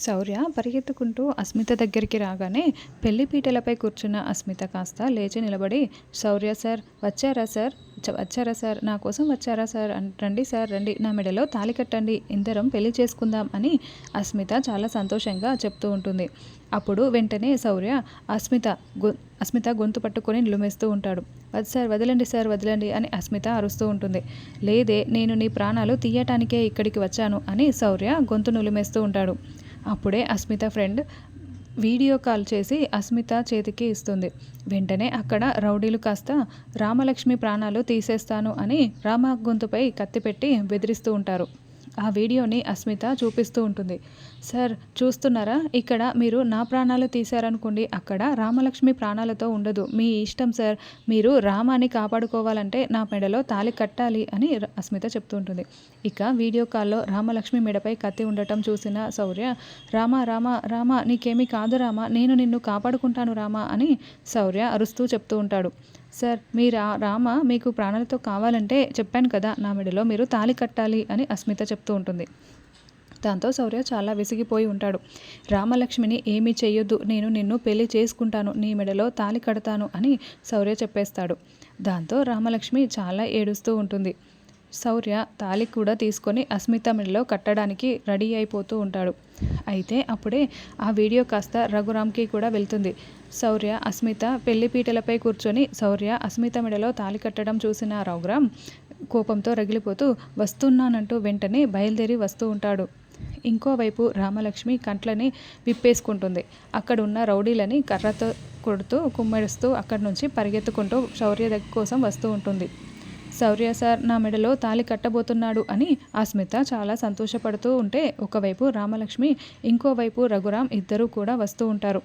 శౌర్య పరిగెత్తుకుంటూ అస్మిత దగ్గరికి రాగానే పెళ్ళి పీటలపై కూర్చున్న అస్మిత కాస్త లేచి నిలబడి శౌర్య సార్ వచ్చారా సార్? వచ్చారా సార్? నా కోసం వచ్చారా సార్? రండి సార్ రండి. నా మెడలో తాలి కట్టండి. ఇద్దరం పెళ్ళి చేసుకుందాం అని అస్మిత చాలా సంతోషంగా చెప్తూ ఉంటుంది. అప్పుడు వెంటనే శౌర్య అస్మిత గొ అస్మిత గొంతు పట్టుకొని నిలుమేస్తూ ఉంటాడు. వద్ సార్ వదలండి సార్ వదలండి అని అస్మిత అరుస్తూ ఉంటుంది. లేదే నేను నీ ప్రాణాలు తీయటానికే ఇక్కడికి వచ్చాను అని శౌర్య గొంతు నులిమేస్తూ ఉంటాడు. అప్పుడే అస్మిత ఫ్రెండ్ వీడియో కాల్ చేసి అస్మిత చేతికి ఇస్తుంది. వెంటనే అక్కడ రౌడీలు కాస్త రామలక్ష్మి ప్రాణాలు తీసేస్తాను అని రామ గొంతుపై కత్తిపెట్టి బెదిరిస్తూ ఉంటారు. ఆ వీడియోని అస్మిత చూపిస్తూ ఉంటుంది. సార్ చూస్తున్నారా? ఇక్కడ మీరు నా ప్రాణాలు తీశారనుకోండి అక్కడ రామలక్ష్మి ప్రాణాలతో ఉండదు. మీ ఇష్టం సార్. మీరు రామాని కాపాడుకోవాలంటే నా మెడలో తాళి కట్టాలి అని అస్మిత చెప్తూ ఉంటుంది. ఇక వీడియో కాల్లో రామలక్ష్మి మెడపై కత్తి ఉండటం చూసిన శౌర్య రామ రామ రామ నీకేమీ కాదు రామ. నేను నిన్ను కాపాడుకుంటాను రామ అని శౌర్య అరుస్తూ చెప్తూ ఉంటాడు. సార్ మీ రా రామ మీకు ప్రాణాలతో కావాలంటే చెప్పాను కదా నా మెడలో మీరు తాళి కట్టాలి అని అస్మిత చెప్తూ ఉంటుంది. దాంతో శౌర్య చాలా విసిగిపోయి ఉంటాడు. రామలక్ష్మిని ఏమీ చేయొద్దు నేను నిన్ను పెళ్ళి చేసుకుంటాను నీ మెడలో తాళి కడతాను అని శౌర్య చెప్పేస్తాడు. దాంతో రామలక్ష్మి చాలా ఏడుస్తూ ఉంటుంది. శౌర్య తాళి కూడా తీసుకొని అస్మిత మెడలో కట్టడానికి రెడీ అయిపోతూ ఉంటాడు. అయితే అప్పుడే ఆ వీడియో కాస్త రఘురామ్కి కూడా వెళ్తుంది. శౌర్య అస్మిత పెళ్ళి పీటలపై కూర్చొని శౌర్య అస్మిత మెడలో తాళి కట్టడం చూసిన రఘురామ్ కోపంతో రగిలిపోతూ వస్తున్నానంటూ వెంటనే బయలుదేరి వస్తూ ఉంటాడు. ఇంకోవైపు రామలక్ష్మి కంట్లని విప్పేసుకుంటుంది. అక్కడున్న రౌడీలని కర్రతో కొడుతూ కుమ్మరిస్తూ అక్కడి నుంచి పరిగెత్తుకుంటూ శౌర్య దగ్గర కోసం వస్తూ ఉంటుంది. శౌర్య సార్ నా మెడలో తాళి కట్టబోతున్నాడు అని అస్మిత చాలా సంతోషపడుతూ ఉంటే ఒకవైపు రామలక్ష్మి ఇంకోవైపు రఘురామ్ ఇద్దరూ కూడా వస్తూ ఉంటారు.